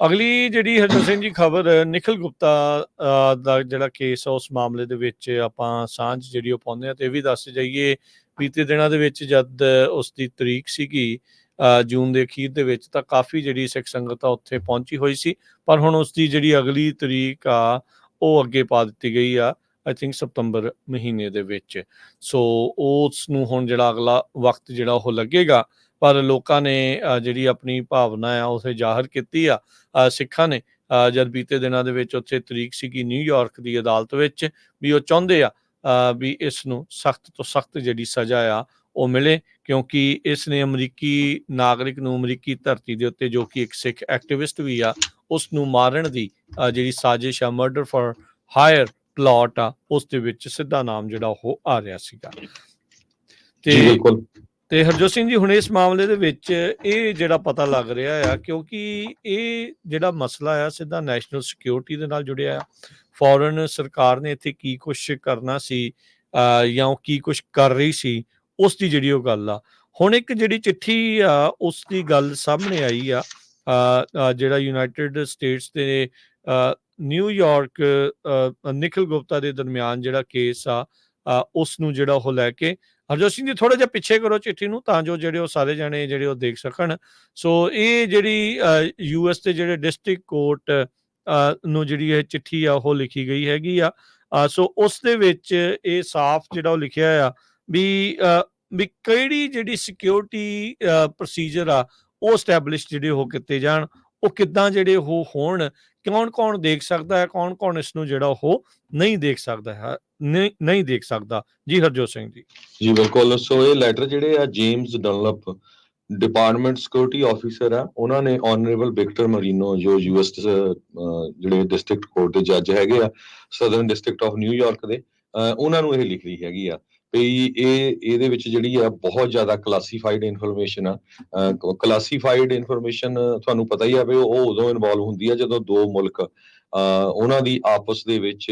ਅਗਲੀ ਜਿਹੜੀ ਹਰਜੋਤ ਸਿੰਘ ਜੀ ਖਬਰ, ਨਿਖਿਲ ਗੁਪਤਾ ਦਾ ਜਿਹੜਾ ਕੇਸ ਆ, ਉਸ ਮਾਮਲੇ ਦੇ ਵਿੱਚ ਆਪਾਂ ਸਾਂਝ ਜਿਹੜੀ ਉਹ ਪਾਉਂਦੇ ਆ ਤੇ ਇਹ ਵੀ ਦੱਸ ਜਾਈਏ ਬੀਤੇ ਦਿਨਾਂ ਦੇ ਵਿੱਚ ਜਦ ਉਸ ਦੀ ਤਰੀਕ ਸੀਗੀ ਜੂਨ ਦੇ ਅਖੀਰ ਦੇ ਵਿੱਚ ਤਾਂ ਕਾਫੀ ਜਿਹੜੀ ਸਿੱਖ ਸੰਗਤ ਆ ਉੱਥੇ ਪਹੁੰਚੀ ਹੋਈ ਸੀ, ਪਰ ਹੁਣ ਉਸ ਦੀ ਜਿਹੜੀ ਅਗਲੀ ਤਰੀਕ ਆ, ਉਹ ਅੱਗੇ ਪਾ ਦਿੱਤੀ ਗਈ ਆ ਆਈ ਥਿੰਕ ਸਤੰਬਰ ਮਹੀਨੇ ਦੇ ਵਿੱਚ। ਸੋ ਉਸ ਨੂੰ ਹੁਣ ਜਿਹੜਾ ਅਗਲਾ ਵਕਤ ਜਿਹੜਾ ਉਹ ਲੱਗੇਗਾ ਪਰ ਲੋਕਾਂ ਨੇ ਜਿਹੜੀ ਆਪਣੀ ਭਾਵਨਾ ਆ ਉਸੇ ਜ਼ਾਹਰ ਕੀਤੀ ਆ। ਸਿੱਖਾਂ ਨੇ ਜਦ ਬੀਤੇ ਦਿਨਾਂ ਦੇ ਵਿੱਚ ਉੱਥੇ ਤਰੀਕ ਸੀਗੀ ਨਿਊਯਾਰਕ ਦੀ ਅਦਾਲਤ ਵਿੱਚ ਵੀ ਉਹ ਚਾਹੁੰਦੇ ਆ ਵੀ ਇਸ ਨੂੰ ਸਖਤ ਤੋਂ ਸਖਤ ਜਿਹੜੀ ਸਜ਼ਾ ਆ ਉਹ ਮਿਲੇ। ਕਿਉਂਕਿ ਇਸ ਨੇ ਅਮਰੀਕੀ ਨਾਗਰਿਕ ਨੂੰ ਅਮਰੀਕੀ ਧਰਤੀ ਦੇ ਉੱਤੇ ਜੋ ਕਿ ਇੱਕ ਸਿੱਖ ਐਕਟਿਵਿਸਟ ਵੀ ਆ ਉਸ ਨੂੰ ਮਾਰਨ ਦੀ ਜਿਹੜੀ ਸਾਜ਼ਿਸ਼ ਆ ਮਰਡਰ ਫॉर ਹਾਇਰ ਪਲਾਟ ਆ ਉਸ ਦੇ ਵਿੱਚ ਸਿੱਧਾ ਨਾਮ ਜਿਹੜਾ ਉਹ ਆ ਰਿਹਾ ਸੀਗਾ। ਤੇ ਬਿਲਕੁਲ। ਤੇ ਹਰਜੋਤ ਸਿੰਘ ਜੀ ਹੁਣ ਇਸ ਮਾਮਲੇ ਦੇ ਵਿੱਚ ਇਹ ਜਿਹੜਾ ਪਤਾ ਲੱਗ ਰਿਹਾ ਆ ਕਿਉਂਕਿ ਇਹ ਜਿਹੜਾ ਮਸਲਾ ਆ ਸਿੱਧਾ ਨੈਸ਼ਨਲ ਸਿਕਿਉਰਿਟੀ ਦੇ ਨਾਲ ਜੁੜਿਆ ਆ। ਫੋਰਨ ਸਰਕਾਰ ਨੇ ਇੱਥੇ ਕੀ ਕੁਝ ਕਰਨਾ ਸੀ ਜਾਂ ਉਹ ਕੀ ਕੁਝ ਕਰ ਰਹੀ ਸੀ ਉਸ ਦੀ ਜਿਹੜੀ ਉਹ ਗੱਲ ਆ। ਹੁਣ ਇੱਕ ਜਿਹੜੀ ਚਿੱਠੀ ਆ ਉਸ ਦੀ ਗੱਲ ਸਾਹਮਣੇ ਆਈ ਆ ਜਿਹੜਾ ਯੂਨਾਈਟਿਡ ਸਟੇਟਸ ਦੇ ਅਹ, ਨਿਊਯਾਰਕ ਨਿਖਿਲ ਗੁਪਤਾ ਦੇ ਦਰਮਿਆਨ ਜਿਹੜਾ ਕੇਸ ਆ ਅਹ, ਉਸ ਨੂੰ ਜਿਹੜਾ ਉਹ ਲੈ ਕੇ ਹਰਜੋਤ ਸਿੰਘ ਜੀ ਥੋੜਾ ਜਿਹਾ ਪਿੱਛੇ ਕਰੋ ਚਿੱਠੀ ਨੂੰ, ਤਾਂ ਜੋ ਜਿਹੜੇ ਉਹ ਸਾਰੇ ਜਣੇ ਜਿਹੜੇ ਉਹ ਦੇਖ ਸਕਣ। ਸੋ ਇਹ ਜਿਹੜੀ ਯੂਐਸ ਦੇ ਜਿਹੜੇ ਡਿਸਟ੍ਰਿਕਟ ਕੋਰਟ ਨੂੰ ਜਿਹੜੀ ਇਹ ਚਿੱਠੀ ਆ, ਉਹ ਲਿਖੀ ਗਈ ਹੈਗੀ ਆ। ਸੋ ਉਸ ਦੇ ਵਿੱਚ ਇਹ ਸਾਫ਼ ਜਿਹੜਾ ਉਹ ਲਿਖਿਆ ਆ ਵੀ ਵੀ ਕਿਹੜੀ ਜਿਹੜੀ ਸਿਕਿਉਰਿਟੀ ਪ੍ਰੋਸੀਜਰ ਆ, ਉਹ ਸਟੈਬਲਿਸ਼ ਜਿਹੜੇ ਉਹ ਕੀਤੇ ਜਾਣ। ਉਹ ਕਿੱਦਾਂ ਜਿਹੜੇ ਉਹ ਹੋਣ ਕੌਣ ਕੌਣ ਦੇਖ ਸਕਦਾ ਹੈ ਕੌਣ ਕੌਣ ਇਸ ਨੂੰ ਜਿਹੜਾ ਉਹ ਨਹੀਂ ਦੇਖ ਸਕਦਾ ਹੈ ਨਹੀਂ ਦੇਖ ਸਕਦਾ। ਜੀ ਹਰਜੋਤ ਸਿੰਘ ਜੀ। ਜੀ, ਬਿਲਕੁਲ। ਸੋ ਇਹ ਲੈਟਰ ਜਿਹੜੇ ਆ James Dunlap department security officer ਆ, ਉਹਨਾਂ ਨੇ ਆਨਰੇਬਲ ਵਿਕਟਰ ਮਰੀਨੋ ਜੋ ਯੂਐਸ ਜਿਹੜੇ ਡਿਸਟ੍ਰਿਕਟ ਕੋਰਟ ਦੇ ਜੱਜ ਹੈਗੇ ਆ ਸਦਰਨ ਡਿਸਟ੍ਰਿਕਟ ਆਫ ਨਿਊਯਾਰਕ ਦੇ ਉਹਨਾਂ ਨੂੰ ਇਹ ਲਿਖ ਰਹੀ ਹੈਗੀ ਆ। ਵੀ ਇਹ, ਇਹਦੇ ਵਿੱਚ ਜਿਹੜੀ ਆ ਬਹੁਤ ਜ਼ਿਆਦਾ ਕਲਾਸੀਫਾਈਡ ਇਨਫੋਰਮੇਸ਼ਨ ਆ। ਕਲਾਸੀਫਾਈਡ ਇਨਫੋਰਮੇਸ਼ਨ ਤੁਹਾਨੂੰ ਪਤਾ ਹੀ ਆ ਵੀ ਉਹ ਉਦੋਂ ਇਨਵੋਲਵ ਹੁੰਦੀ ਆ ਜਦੋਂ ਦੋ ਮੁਲਕ ਉਹਨਾਂ ਦੀ ਆਪਸ ਦੇ ਵਿੱਚ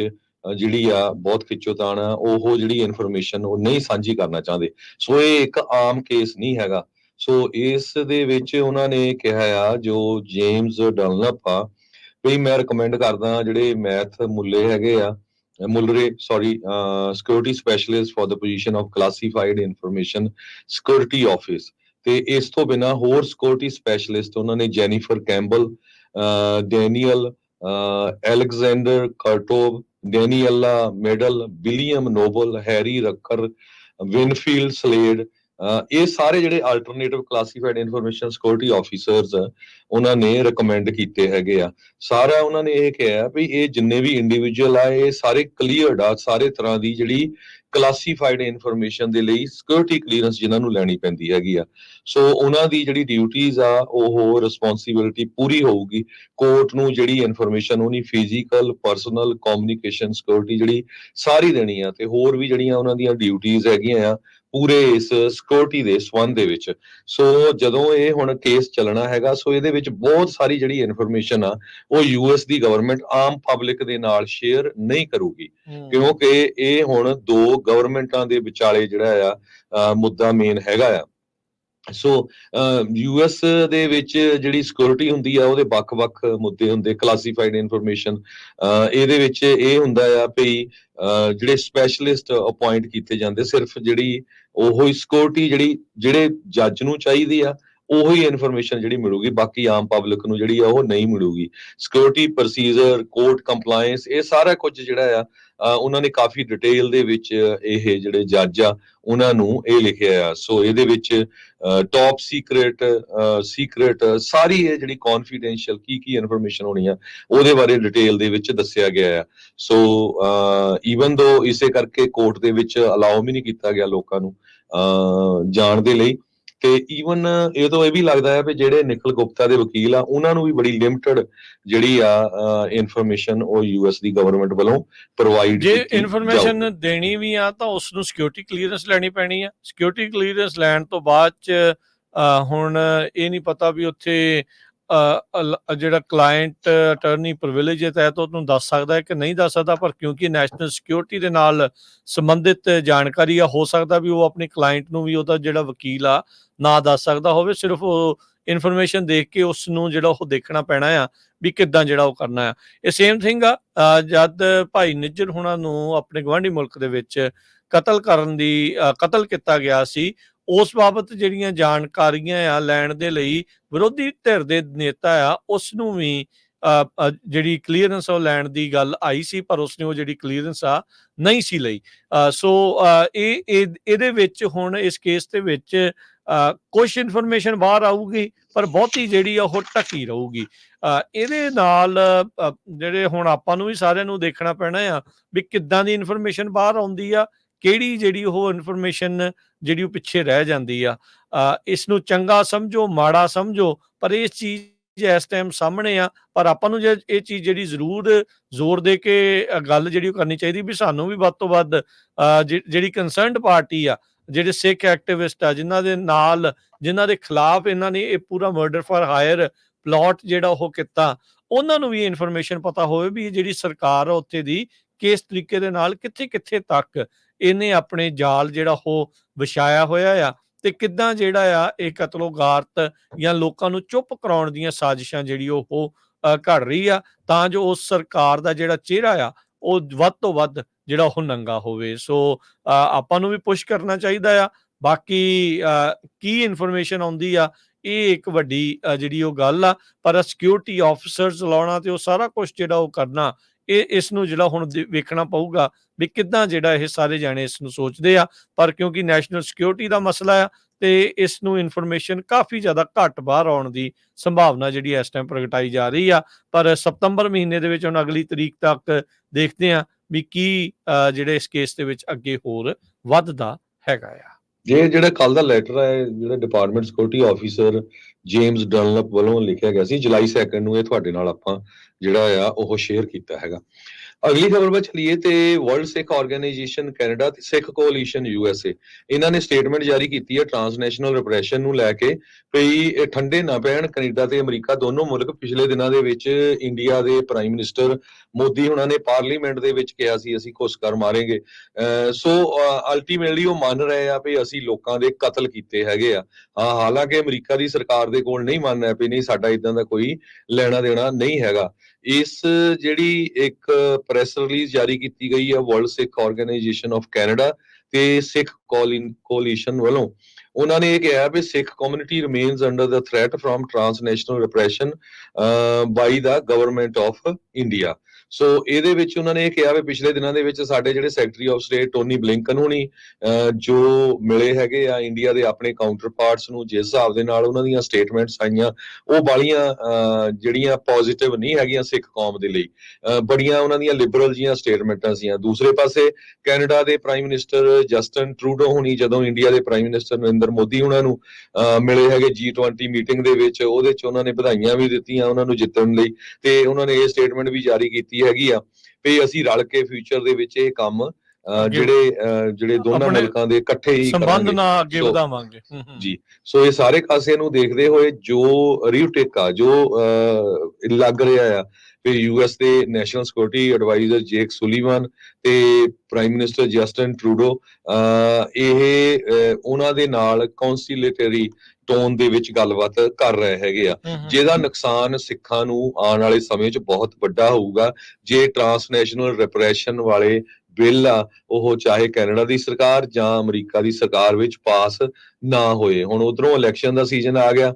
ਜਿਹੜੀ ਆ ਬਹੁਤ ਖਿੱਚੋਤਾਣ ਆ, ਉਹ ਜਿਹੜੀ ਇਨਫੋਰਮੇਸ਼ਨ ਉਹ ਨਹੀਂ ਸਾਂਝੀ ਕਰਨਾ ਚਾਹੁੰਦੇ। ਸੋ ਇਹ ਇੱਕ ਆਮ ਕੇਸ ਨਹੀਂ ਹੈਗਾ। ਸੋ ਇਸ ਦੇ ਵਿੱਚ ਉਹਨਾਂ ਨੇ ਕਿਹਾ ਆ, ਜੋ ਜੇਮਸ ਡਨਲਪ ਆ, ਵੀ ਮੈਂ ਰეკਮੈਂਡ ਕਰਦਾ ਜਿਹੜੇ ਮੈਥ ਮੁੱਲੇ ਹੈਗੇ ਆ ਮੁੱਲਰੇ sorry security specialist for the position of classified information security office ਤੇ ਇਸ ਤੋਂ ਬਿਨਾ ਹੋਰ ਸਿਕਿਉਰਿਟੀ ਸਪੈਸ਼ਲਿਸਟ ਉਹਨਾਂ ਨੇ Jennifer Campbell Daniel Alexander Kurtov Daniela Medal William Noble Harry Rucker Winfield Slade ਇਹ ਸਾਰੇ ਜਿਹੜੇ alternative classified information security officers ਉਹਨਾਂ ਨੇ ਰეკਮੈਂਡ ਕੀਤੇ ਹੈਗੇ ਆ। ਸਾਰਾ ਉਹਨਾਂ ਨੇ ਇਹ ਕਿਹਾ ਵੀ ਇਹ ਜਿੰਨੇ ਵੀ ਇੰਡੀਵਿਜੂਅਲ ਆ, ਇਹ ਸਾਰੇ ਕਲੀਅਰਡ ਆ, ਸਾਰੇ ਤਰ੍ਹਾਂ ਦੀ ਜਿਹੜੀ ਕਲਾਸੀਫਾਈਡ ਇਨਫੋਰਮੇਸ਼ਨ ਦੇ ਲਈ ਸਿਕਿਉਰਿਟੀ ਕਲੀਅਰੈਂਸ ਜਿਨ੍ਹਾਂ ਨੂੰ ਲੈਣੀ ਪੈਂਦੀ ਹੈਗੀ ਆ। ਸੋ ਉਹਨਾਂ ਦੀ ਜਿਹੜੀ ਡਿਊਟੀਆਂ ਆ ਉਹ ਰਿਸਪੌਂਸਿਬਿਲਟੀ ਪੂਰੀ ਹੋਊਗੀ। ਕੋਰਟ ਨੂੰ ਜਿਹੜੀ ਇਨਫੋਰਮੇਸ਼ਨ ਉਹਨੀ ਫਿਜ਼ੀਕਲ ਪਰਸਨਲ ਕਮਿਊਨੀਕੇਸ਼ਨ ਸਿਕਿਉਰਿਟੀ ਜਿਹੜੀ ਸਾਰੀ ਦੇਣੀ ਆ ਤੇ ਹੋਰ ਵੀ ਜਿਹੜੀਆਂ ਉਹਨਾਂ ਦੀਆਂ ਡਿਊਟੀਆਂ ਹੈਗੀਆਂ ਆ ਪੂਰੇ ਇਸ ਸਿਕਿਉਰਿਟੀ ਦੇ ਸਬੰਧ ਦੇ ਵਿੱਚ। ਸੋ ਜਦੋਂ ਇਹ ਹੁਣ ਕੇਸ ਚੱਲਣਾ ਹੈਗਾ ਸੋ ਇਹਦੇ ਵਿੱਚ ਬਹੁਤ ਸਾਰੀ ਜਿਹੜੀ ਇਨਫੋਰਮੇਸ਼ਨ ਆ ਉਹ ਯੂਐਸ ਦੀ ਗਵਰਨਮੈਂਟ ਆਮ ਪਬਲਿਕ ਦੇ ਨਾਲ ਸ਼ੇਅਰ ਨਹੀਂ ਕਰੂਗੀ। ਕਿਉਂਕਿ ਇਹ ਹੁਣ ਦੋ ਗਵਰਨਮੈਂਟਾਂ ਦੇ ਵਿਚਾਲੇ ਜਿਹੜਾ ਆ ਮੁੱਦਾ ਮੇਨ ਹੈਗਾ ਆ। ਸੋ ਯੂਐਸ ਦੇ ਵਿੱਚ ਜਿਹੜੀ ਸਿਕਿਉਰਿਟੀ ਹੁੰਦੀ ਆ, ਉਹਦੇ ਵੱਖ-ਵੱਖ ਮੁੱਦੇ ਹੁੰਦੇ ਕਲਾਸੀਫਾਈਡ ਇਨਫੋਰਮੇਸ਼ਨ ਇਹਦੇ ਵਿੱਚ ਇਹ ਹੁੰਦਾ ਆ ਭਈ ਅਹ ਜਿਹੜੇ ਸਪੈਸ਼ਲਿਸਟ ਅਪਾਇੰਟ ਕੀਤੇ ਜਾਂਦੇ, ਸਿਰਫ ਜਿਹੜੀ ਉਹੋ ਹੀ ਸਿਕਿਉਰਿਟੀ ਜਿਹੜੀ, ਜਿਹੜੇ ਜੱਜ ਨੂੰ ਚਾਹੀਦੀ ਆ ਉਹੀ ਇਨਫੋਰਮੇਸ਼ਨ ਜਿਹੜੀ ਮਿਲੂਗੀ, ਬਾਕੀ ਆਮ ਪਬਲਿਕ ਨੂੰ ਜਿਹੜੀ ਆ ਉਹ ਨਹੀਂ ਮਿਲੂਗੀ। ਸਿਕਿਉਰਿਟੀ ਪ੍ਰੋਸੀਜਰ ਕੋਰਟ ਕੰਪਲਾਈਂਸ ਇਹ ਸਾਰਾ ਕੁਝ ਜਿਹੜਾ ਆ ਉਹਨਾਂ ਨੇ ਕਾਫੀ ਡਿਟੇਲ ਦੇ ਵਿੱਚ ਇਹ ਜਿਹੜੇ ਜੱਜ ਆ, ਉਹਨਾਂ ਨੂੰ ਇਹ ਲਿਖਿਆ ਆ। ਸੋ ਇਹਦੇ ਵਿੱਚ ਟੌਪ ਸੀਕ੍ਰੇਟ ਸੀਕ੍ਰੇਟ ਸਾਰੀ ਇਹ ਜਿਹੜੀ ਕੌਨਫੀਡੈਂਸ਼ੀਅਲ ਕੀ ਕੀ ਇਨਫੋਰਮੇਸ਼ਨ ਹੋਣੀ ਆ, ਉਹਦੇ ਬਾਰੇ ਡਿਟੇਲ ਦੇ ਵਿੱਚ ਦੱਸਿਆ ਗਿਆ ਆ। ਸੋ ਈਵਨ ਦੋ ਇਸੇ ਕਰਕੇ ਕੋਰਟ ਦੇ ਵਿੱਚ ਅਲਾਉ ਵੀ ਨਹੀਂ ਕੀਤਾ ਗਿਆ ਲੋਕਾਂ ਨੂੰ ਅਹ ਜਾਣ ਦੇ ਲਈ ਤੇ ਈਵਨ ਇਹ ਤੋਂ ਇਹ ਵੀ ਲੱਗਦਾ ਹੈ ਵੀ ਜਿਹੜੇ ਨਿਖਲ ਗੁਪਤਾ ਦੇ ਵਕੀਲ ਆ ਉਹਨਾਂ ਨੂੰ ਵੀ ਬੜੀ ਲਿਮਟਿਡ ਜਿਹੜੀ ਆ ਇਨਫੋਰਮੇਸ਼ਨ ਉਹ ਯੂਐਸ ਦੀ ਗਵਰਨਮੈਂਟ ਵੱਲੋਂ ਪ੍ਰੋਵਾਈਡ ਜੇ ਇਨਫੋਰਮੇਸ਼ਨ ਦੇਣੀ ਵੀ ਆ ਤਾਂ ਉਸ ਨੂੰ ਸਿਕਿਉਰਿਟੀ ਕਲੀਅਰੈਂਸ ਲੈਣੀ ਪੈਣੀ ਆ। ਸਿਕਿਉਰਿਟੀ ਕਲੀਅਰੈਂਸ ਲੈਣ ਤੋਂ ਬਾਅਦ ਚ ਹੁਣ ਇਹ ਨਹੀਂ ਪਤਾ ਵੀ ਉੱਥੇ ਜਿਹੜਾ ਕਲਾਇੰਟ ਅਟਰਨੀ ਪ੍ਰਿਵਿਲੇਜ ਦੇ ਤਹਿਤ ਉਹਨੂੰ ਦੱਸ ਸਕਦਾ ਹੈ ਕਿ ਨਹੀਂ ਦੱਸ ਸਕਦਾ, ਪਰ ਕਿਉਂਕਿ ਨੈਸ਼ਨਲ ਸਿਕਿਉਰਿਟੀ ਦੇ ਨਾਲ ਸੰਬੰਧਿਤ ਜਾਣਕਾਰੀ ਆ, ਹੋ ਸਕਦਾ ਵੀ ਉਹ ਆਪਣੇ ਕਲਾਇੰਟ ਨੂੰ ਵੀ ਉਹਦਾ ਜਿਹੜਾ ਵਕੀਲ ਆ, ਨਾ ਦੱਸ ਸਕਦਾ ਹੋਵੇ, ਸਿਰਫ ਉਹ ਇਨਫੋਰਮੇਸ਼ਨ ਦੇਖ ਕੇ ਉਸ ਨੂੰ ਜਿਹੜਾ ਉਹ ਦੇਖਣਾ ਪੈਣਾ ਆ, ਵੀ ਕਿੱਦਾਂ ਜਿਹੜਾ ਉਹ ਕਰਨਾ ਆ। ਇਹ ਸੇਮ ਥਿੰਗ ਆ ਜਦ ਭਾਈ ਨਿੱਜਰ ਹੁਣਾਂ ਨੂੰ ਆਪਣੇ ਗਵਾਂਢੀ ਮੁਲਕ ਦੇ ਵਿੱਚ ਕਤਲ ਕਰਨ ਦੀ ਕਤਲ ਕੀਤਾ ਗਿਆ ਸੀ ਉਸ ਬਾਬਤ ਜਿਹੜੀਆਂ ਜਾਣਕਾਰੀਆਂ ਆ ਲੈਣ ਦੇ ਲਈ ਵਿਰੋਧੀ ਧਿਰ ਦੇ ਨੇਤਾ ਆ ਉਸ ਨੂੰ ਵੀ ਜਿਹੜੀ ਕਲੀਅਰੈਂਸ ਉਹ ਲੈਣ ਦੀ ਗੱਲ ਆਈ ਸੀ, ਪਰ ਉਸਨੇ ਉਹ ਜਿਹੜੀ ਕਲੀਅਰੈਂਸ ਆ ਨਹੀਂ ਸੀ ਲਈ। ਸੋ ਇਹ ਇਹਦੇ ਵਿੱਚ ਹੁਣ ਇਸ ਕੇਸ ਦੇ ਵਿੱਚ ਕੁਝ ਇਨਫੋਰਮੇਸ਼ਨ ਬਾਹਰ ਆਊਗੀ, ਪਰ ਬਹੁਤੀ ਜਿਹੜੀ ਆ ਉਹ ਟਕੀ ਰਹੂਗੀ। ਇਹਦੇ ਨਾਲ ਜਿਹੜੇ ਹੁਣ ਆਪਾਂ ਨੂੰ ਵੀ ਸਾਰਿਆਂ ਨੂੰ ਦੇਖਣਾ ਪੈਣਾ ਆ ਵੀ ਕਿੱਦਾਂ ਦੀ ਇਨਫੋਰਮੇਸ਼ਨ ਬਾਹਰ ਆਉਂਦੀ ਆ ਕਿਹੜੀ ਜਿਹੜੀ ਉਹ ਇਨਫੋਰਮੇਸ਼ਨ ਜਿਹੜੀ ਉਹ ਪਿੱਛੇ ਰਹਿ ਜਾਂਦੀ ਆ ਅ, ਇਸ ਨੂੰ ਚੰਗਾ ਸਮਝੋ ਮਾੜਾ ਸਮਝੋ ਪਰ ਇਹ ਚੀਜ਼ ਇਸ ਟਾਈਮ ਸਾਹਮਣੇ ਆ ਪਰ ਆਪਾਂ ਨੂੰ ਜੇ ਇਹ ਚੀਜ਼ ਜਿਹੜੀ ਜ਼ਰੂਰ ਜ਼ੋਰ ਦੇ ਕੇ ਗੱਲ ਜਿਹੜੀ ਉਹ ਕਰਨੀ ਚਾਹੀਦੀ ਵੀ ਸਾਨੂੰ ਵੀ ਵੱਧ ਤੋਂ ਵੱਧ ਜਿਹੜੀ ਕੰਸਰਨਡ ਪਾਰਟੀ ਆ ਜਿਹੜੇ ਸਿੱਖ ਐਕਟਿਵਿਸਟ ਆ ਜਿਨ੍ਹਾਂ ਦੇ ਨਾਲ ਜਿਨ੍ਹਾਂ ਦੇ ਖਿਲਾਫ ਇਹਨਾਂ ਨੇ ਇਹ ਪੂਰਾ ਮਰਡਰ ਫਾਰ ਹਾਇਰ ਪਲਾਟ ਜਿਹੜਾ ਉਹ ਕੀਤਾ ਉਹਨਾਂ ਨੂੰ ਵੀ ਇਨਫੋਰਮੇਸ਼ਨ ਪਤਾ ਹੋਵੇ ਵੀ ਇਹ ਜਿਹੜੀ ਸਰਕਾਰ ਆ ਉੱਥੇ ਦੀ ਕਿਸ ਤਰੀਕੇ ਦੇ ਨਾਲ ਕਿੱਥੇ ਕਿੱਥੇ ਤੱਕ ਇਹਨੇ ਆਪਣੇ ਜਾਲ ਜਿਹੜਾ ਉਹ ਵਿਛਾਇਆ ਹੋਇਆ ਆ ਤੇ ਕਿੱਦਾਂ ਜਿਹੜਾ ਆ ਇਹ ਕਤਲੋਗਾਰਤ ਜਾਂ ਲੋਕਾਂ ਨੂੰ ਚੁੱਪ ਕਰਾਉਣ ਦੀਆਂ ਸਾਜ਼ਿਸ਼ਾਂ ਜਿਹੜੀ ਉਹ ਅ, ਘੜ ਰਹੀ ਆ ਤਾਂ ਜੋ ਉਸ ਸਰਕਾਰ ਦਾ ਜਿਹੜਾ ਚਿਹਰਾ ਆ ਉਹ ਵੱਧ ਤੋਂ ਵੱਧ ਜਿਹੜਾ ਉਹ ਨੰਗਾ ਹੋਵੇ। ਸੋ ਆਪਾਂ ਨੂੰ ਵੀ ਪੁਸ਼ ਕਰਨਾ ਚਾਹੀਦਾ ਆ। ਬਾਕੀ ਅ, ਕੀ ਇਨਫੋਰਮੇਸ਼ਨ ਆਉਂਦੀ ਆ ਇਹ ਇੱਕ ਵੱਡੀ ਜਿਹੜੀ ਉਹ ਗੱਲ ਆ ਪਰ ਸਿਕਿਉਰਿਟੀ ਆਫੀਸਰਸ ਲਾਉਣਾ ਤੇ ਉਹ ਸਾਰਾ ਕੁਝ ਜਿਹੜਾ ਉਹ ਕਰਨਾ ਇਹ ਇਸ ਨੂੰ ਜਿਹੜਾ ਹੁਣ ਦੇ- ਵੇਖਣਾ ਪਊਗਾ ਵੀ ਕਿੱਦਾਂ ਜਿਹੜਾ ਇਹ ਸਾਰੇ ਜਾਣੇ ਇਸ ਨੂੰ ਸੋਚਦੇ ਆ, ਪਰ ਕਿਉਂਕਿ ਨੈਸ਼ਨਲ ਸਿਕਿਉਰਿਟੀ ਦਾ ਮਸਲਾ ਆ ਤੇ ਇਸ ਨੂੰ ਇਨਫੋਰਮੇਸ਼ਨ ਕਾਫੀ ਜ਼ਿਆਦਾ ਘੱਟ ਬਾਹਰ ਆਉਣ ਦੀ ਸੰਭਾਵਨਾ ਜਿਹੜੀ ਇਸ ਟਾਈਮ ਪ੍ਰਗਟਾਈ ਜਾ ਰਹੀ ਆ। ਪਰ ਸਤੰਬਰ ਮਹੀਨੇ ਦੇ ਵਿੱਚ ਹੁਣ ਅਗਲੀ ਤਰੀਕ ਤੱਕ ਦੇਖਦੇ ਆ ਵੀ ਕੀ ਜਿਹੜੇ ਇਸ ਕੇਸ ਦੇ ਵਿੱਚ ਅੱਗੇ ਹੋਰ ਵੱਧਦਾ ਹੈਗਾ ਆ। ਜੇ ਜਿਹੜਾ ਕੱਲ ਦਾ ਲੈਟਰ ਹੈ, ਜਿਹੜਾ department security officer James Dunlap ਵੱਲੋਂ ਲਿਖਿਆ ਗਿਆ ਸੀ, ਜੁਲਾਈ 2 ਨੂੰ ਇਹ ਤੁਹਾਡੇ ਨਾਲ ਆਪਾਂ ਜਿਹੜਾ ਆ ਉਹ ਸ਼ੇਅਰ ਕੀਤਾ ਹੈਗਾ। ਅਗਲੀ ਖਬਰ ਵੱਲ ਚਲੀਏ ਤੇ ਵਰਲਡ ਸਿੱਖ ਆਰਗੇਨਾਈਜੇਸ਼ਨ ਕੈਨੇਡਾ ਤੇ ਸਿੱਖ ਕੋਲੀਸ਼ਨ ਯੂਐਸਏ ਇਹਨਾਂ ਨੇ ਸਟੇਟਮੈਂਟ ਜਾਰੀ ਕੀਤੀ ਹੈ ਟ੍ਰਾਂਸਨੈਸ਼ਨਲ ਰਿਪਰੈਸ਼ਨ ਨੂੰ ਲੈ ਕੇ ਵੀ ਠੰਡੇ ਨਾ ਪੈਣ, ਕੈਨੇਡਾ ਤੇ ਅਮਰੀਕਾ ਦੋਨੋਂ ਮੁਲਕ ਪਿਛਲੇ ਦਿਨਾਂ ਦੇ ਵਿੱਚ ਇੰਡੀਆ ਦੇ ਪ੍ਰਾਈਮ ਮਿਨਿਸਟਰ ਮੋਦੀ ਹੁਣਾਂ ਨੇ ਪਾਰਲੀਮੈਂਟ ਦੇ ਵਿੱਚ ਕਿਹਾ ਸੀ, ਅਸੀਂ ਘੁਸਕਰ ਮਾਰਾਂਗੇ। ਅਹ ਸੋ ਅਲਟੀਮੇਟਲੀ ਉਹ ਮੰਨ ਰਹੇ ਆ ਵੀ ਅਸੀਂ ਲੋਕਾਂ ਦੇ ਕਤਲ ਕੀਤੇ ਹੈਗੇ ਆ। ਹਾਂ, ਹਾਲਾਂਕਿ ਅਮਰੀਕਾ ਦੀ ਸਰਕਾਰ ਦੇ ਕੋਲ ਨਹੀਂ ਮੰਨ ਰਿਹਾ ਵੀ ਨਹੀਂ, ਸਾਡਾ ਇਦਾਂ ਦਾ ਕੋਈ ਲੈਣਾ ਦੇਣਾ ਨਹੀਂ ਹੈਗਾ। ਇਸ ਜਿਹੜੀ ਇੱਕ ਪ੍ਰੈਸ ਰਿਲੀਜ਼ ਜਾਰੀ ਕੀਤੀ ਗਈ ਹੈ world Sikh organisation of Canada ਤੇ ਸਿੱਖ ਕੋਲੀਸ਼ਨ ਵੱਲੋਂ। ਉਹਨਾਂ ਨੇ ਇਹ ਕਿਹਾ ਵੀ Sikh community remains under the threat from transnational repression by the government of India so ਇਹਦੇ ਵਿੱਚ ਉਹਨਾਂ ਨੇ ਇਹ ਕਿਹਾ ਵੀ ਪਿਛਲੇ ਦਿਨਾਂ ਦੇ ਵਿੱਚ ਸਾਡੇ ਜਿਹੜੇ secretary of state Tony Blinken ਹੋਣੀ ਅਹ ਜੋ ਮਿਲੇ ਹੈਗੇ ਆ ਇੰਡੀਆ ਦੇ ਆਪਣੇ ਕਾਊਂਟਰ ਪਾਰਟਸ ਨੂੰ ਜਿਸ ਹਿਸਾਬ ਦੇ ਨਾਲ ਉਹਨਾਂ ਦੀਆਂ ਸਟੇਟਮੈਂਟਸ ਆਈਆਂ ਉਹ ਬਾਲੀਆਂ ਜਿਹੜੀਆਂ ਪੋਜ਼ਿਟਿਵ ਨਹੀਂ ਹੈਗੀਆਂ ਸਿੱਖ ਕੌਮ ਦੇ ਲਈ। ਬੜੀਆਂ ਉਹਨਾਂ ਦੀਆਂ ਲਿਬਰਲ ਜੀਆਂ ਸਟੇਟਮੈਂਟਾਂ ਸੀਆਂ। ਦੂਸਰੇ ਪਾਸੇ ਕੈਨੇਡਾ ਦੇ ਪ੍ਰਾਈਮ ਮਿਨਿਸਟਰ ਜਸਟਨ ਟਰੂਡੋ ਹੋਣੀ ਜਦੋਂ ਇੰਡੀਆ ਦੇ ਪ੍ਰਾਈਮ ਮਿਨਿਸਟਰ ਨਰਿੰਦਰ ਮੋਦੀ ਉਹਨਾਂ ਨੂੰ ਅਹ, ਮਿਲੇ ਹੈਗੇ G20 ਮੀਟਿੰਗ ਦੇ ਵਿੱਚ ਉਹਦੇ ਚ ਉਹਨਾਂ ਨੇ ਵਧਾਈਆਂ ਵੀ ਦਿੱਤੀਆਂ ਉਹਨਾਂ ਨੂੰ ਜਿੱਤਣ ਲਈ। ਤੇ ਉਹਨਾਂ ਨੇ ਇਹ ਸਟੇਟਮੈਂਟ ਵੀ ਜਾਰੀ ਕੀਤੀ ਹੈਗੀ ਆ ਵੀ ਅਸੀਂ ਰਲ ਕੇ ਫਿਊਚਰ ਦੇ ਵਿੱਚ ਇਹ ਕੰਮ ਜਿਹੜੇ ਜਿਹੜੇ ਦੋਨਾਂ ਮੁਲਕਾਂ ਦੇ ਇਕੱਠੇ ਹੀ ਸੰਬੰਧ ਕਰਾਂਗੇ ਨਾ ਅੱਗੇ ਵਧਾਵਾਂਗੇ। ਜੀ। ਸੋ ਇਹ ਸਾਰੇ ਕਾਸੇ ਨੂੰ ਦੇਖਦੇ ਹੋਏ ਜੋ ਰਿਊਟੇਕ ਆ ਜੋ ਲੱਗ ਰਿਹਾ ਆ ਕਿ ਯੂਐਸ ਦੇ national security adviser Jake Sullivan ਤੇ ਪ੍ਰਾਈਮ ਮਿਨਿਸਟਰ ਜਸਟਨ ਟਰੂਡੋ ਇਹ ਉਹਨਾਂ ਦੇ ਨਾਲ ਕੌਂਸਿਲੇਟਰੀ ਟੋਨ ਦੇ ਵਿੱਚ ਗੱਲਬਾਤ ਕਰ ਰਹੇ ਹੈਗੇ ਆ। ਜਿਹਦਾ ਨੁਕਸਾਨ ਸਿੱਖਾਂ ਨੂੰ ਆਉਣ ਵਾਲੇ ਸਮੇਂ 'ਚ ਬਹੁਤ ਵੱਡਾ ਹੋਊਗਾ। ਜੇ ਟ੍ਰਾਂਸਨੈਸ਼ਨਲ ਰਿਪਰੈਸ਼ਨ ਵਾਲੇ ਬਿੱਲ ਆ ਉਹ ਚਾਹੇ ਕੈਨੇਡਾ ਦੀ ਸਰਕਾਰ ਜਾਂ ਅਮਰੀਕਾ ਦੀ ਸਰਕਾਰ ਵਿੱਚ ਪਾਸ ਨਾ ਹੋਏ। ਹੁਣ ਉਧਰੋਂ ਇਲੈਕਸ਼ਨ ਦਾ ਸੀਜ਼ਨ ਆ ਗਿਆ।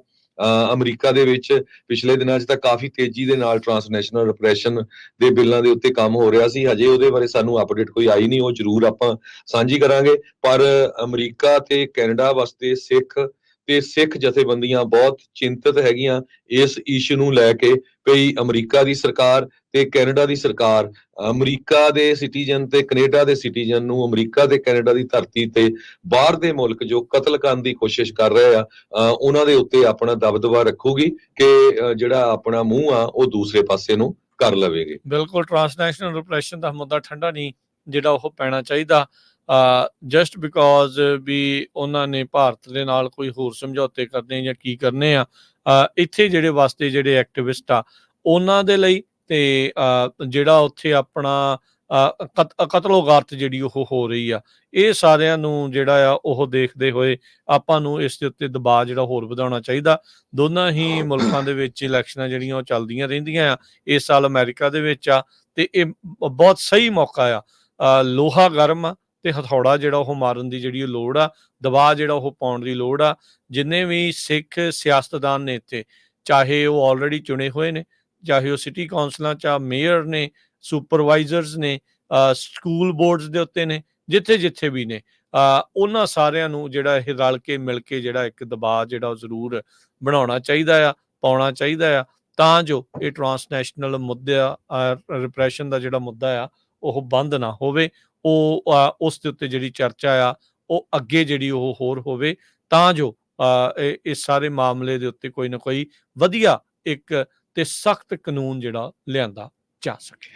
ਅਮਰੀਕਾ ਦੇ ਵਿੱਚ ਪਿਛਲੇ ਦਿਨਾਂ 'ਚ ਤਾਂ ਕਾਫੀ ਤੇਜ਼ੀ ਦੇ ਨਾਲ ਟ੍ਰਾਂਸਨੈਸ਼ਨਲ ਰਿਪਰੈਸ਼ਨ ਦੇ ਬਿੱਲਾਂ ਦੇ ਉੱਤੇ ਕੰਮ ਹੋ ਰਿਹਾ ਸੀ। ਹਜੇ ਉਹਦੇ ਬਾਰੇ ਸਾਨੂੰ ਅਪਡੇਟ ਕੋਈ ਆਈ ਨਹੀਂ ਉਹ ਜ਼ਰੂਰ ਆਪਾਂ ਸਾਂਝੀ ਕਰਾਂਗੇ। ਪਰ ਅਮਰੀਕਾ ਤੇ ਕੈਨੇਡਾ ਵਾਸਤੇ ਸਿੱਖ ਤੇ ਸਿੱਖ ਜਥੇਬੰਦੀਆਂ ਬਹੁਤ ਚਿੰਤਤ ਹੈਗੀਆਂ ਇਸ ਇਸ਼ੂ ਨੂੰ ਲੈ ਕੇ ਭਈ ਅਮਰੀਕਾ ਦੀ ਸਰਕਾਰ ਤੇ ਕੈਨੇਡਾ ਦੀ ਸਰਕਾਰ, ਅਮਰੀਕਾ ਦੇ ਸਿਟੀਜ਼ਨ ਤੇ ਕੈਨੇਡਾ ਦੇ ਸਿਟੀਜ਼ਨ ਨੂੰ ਅਮਰੀਕਾ ਤੇ ਕੈਨੇਡਾ ਦੀ ਧਰਤੀ ਤੇ ਬਾਹਰ ਦੇ ਮੁਲਕ ਜੋ ਕਤਲ ਕਰਨ ਦੀ ਕੋਸ਼ਿਸ਼ ਕਰ ਰਹੇ ਆ ਉਹਨਾਂ ਦੇ ਉੱਤੇ ਆਪਣਾ ਦਬਦਬਾ ਰੱਖੂਗੀ ਕਿ ਜਿਹੜਾ ਆਪਣਾ ਮੂੰਹ ਆ ਉਹ ਦੂਸਰੇ ਪਾਸੇ ਨੂੰ ਕਰ ਲਵੇਗੇ। ਬਿਲਕੁਲ ਟ੍ਰਾਂਸਨੈਸ਼ਨਲ ਰਿਪਰੈਸ਼ਨ ਦਾ ਮੁੱਦਾ ਠੰਡਾ ਨਹੀਂ ਜਿਹੜਾ ਉਹ ਪੈਣਾ ਚਾਹੀਦਾ। ਜਸਟ ਬਿਕੋਜ਼ ਵੀ ਉਹਨਾਂ ਨੇ ਭਾਰਤ ਦੇ ਨਾਲ ਕੋਈ ਹੋਰ ਸਮਝੌਤੇ ਕਰਨੇ ਜਾਂ ਕੀ ਕਰਨੇ ਆ ਇੱਥੇ ਜਿਹੜੇ ਵਾਸਤੇ ਜਿਹੜੇ ਐਕਟਿਵਿਸਟ ਆ, ਉਹਨਾਂ ਦੇ ਲਈ ਤੇ ਜਿਹੜਾ ਉੱਥੇ ਆਪਣਾ ਕਤ- ਕਤਲੋਗਾਰਤ ਜਿਹੜੀ ਉਹ ਹੋ ਰਹੀ ਆ, ਇਹ ਸਾਰਿਆਂ ਨੂੰ ਜਿਹੜਾ ਆ ਉਹ ਦੇਖਦੇ ਹੋਏ ਆਪਾਂ ਨੂੰ ਇਸ ਦੇ ਉੱਤੇ ਦਬਾਅ ਜਿਹੜਾ ਹੋਰ ਵਧਾਉਣਾ ਚਾਹੀਦਾ। ਦੋਨਾਂ ਹੀ ਮੁਲਕਾਂ ਦੇ ਵਿੱਚ ਇਲੈਕਸ਼ਨਾਂ ਜਿਹੜੀਆਂ ਉਹ ਚੱਲਦੀਆਂ ਰਹਿੰਦੀਆਂ ਆ, ਇਸ ਸਾਲ ਅਮਰੀਕਾ ਦੇ ਵਿੱਚ ਆ, ਤੇ ਇਹ ਬ- ਬਹੁਤ ਸਹੀ ਮੌਕਾ ਆ। ਲੋਹਾ ਗਰਮ ਆ ਤੇ ਹਥੌੜਾ ਜਿਹੜਾ ਉਹ ਮਾਰਨ ਦੀ ਜਿਹੜੀ ਉਹ ਲੋੜ ਆ ਦਬਾਅ ਜਿਹੜਾ ਉਹ ਪਾਉਣ ਦੀ ਲੋੜ ਆ ਜਿੰਨੇ ਵੀ ਸਿੱਖ ਸਿਆਸਤਦਾਨ ਨੇ ਇੱਥੇ ਚਾਹੇ ਉਹ ਆਲਰੇਡੀ ਚੁਣੇ ਹੋਏ ਨੇ ਚਾਹੇ ਉਹ ਸਿਟੀ ਕਾਉਂਸਲਾਂ ਚ ਮੇਅਰ ਨੇ ਸੁਪਰਵਾਈਜ਼ਰਸ ਨੇ ਸਕੂਲ ਬੋਰਡਸ ਦੇ ਉੱਤੇ ਨੇ ਜਿੱਥੇ ਜਿੱਥੇ ਵੀ ਨੇ ਅ, ਉਹਨਾਂ ਸਾਰਿਆਂ ਨੂੰ ਜਿਹੜਾ ਇਹ ਰਲ ਕੇ ਮਿਲ ਕੇ ਜਿਹੜਾ ਇੱਕ ਦਬਾਅ ਜਿਹੜਾ ਉਹ ਜ਼ਰੂਰ ਬਣਾਉਣਾ ਚਾਹੀਦਾ ਆ ਪਾਉਣਾ ਚਾਹੀਦਾ ਆ ਤਾਂ ਜੋ ਇਹ ਟਰਾਂਸਨੈਸ਼ਨਲ ਮੁੱਦਾ ਰਿਪਰੈਸ਼ਨ ਦਾ ਜਿਹੜਾ ਮੁੱਦਾ ਆ ਉਹ ਬੰਦ ਨਾ ਹੋਵੇ ਉਹ ਉਸ ਦੇ ਉੱਤੇ ਜਿਹੜੀ ਚਰਚਾ ਆ, ਉਹ ਅੱਗੇ ਜਿਹੜੀ ਉਹ ਹੋਰ ਹੋਵੇ, ਤਾਂ ਜੋ ਇਹ, ਇਸ ਸਾਰੇ ਮਾਮਲੇ ਦੇ ਉੱਤੇ ਕੋਈ ਨਾ ਕੋਈ ਵਧੀਆ ਇੱਕ ਤੇ ਸਖਤ ਕਾਨੂੰਨ ਜਿਹੜਾ ਲਿਆਂਦਾ ਜਾ ਸਕੇ।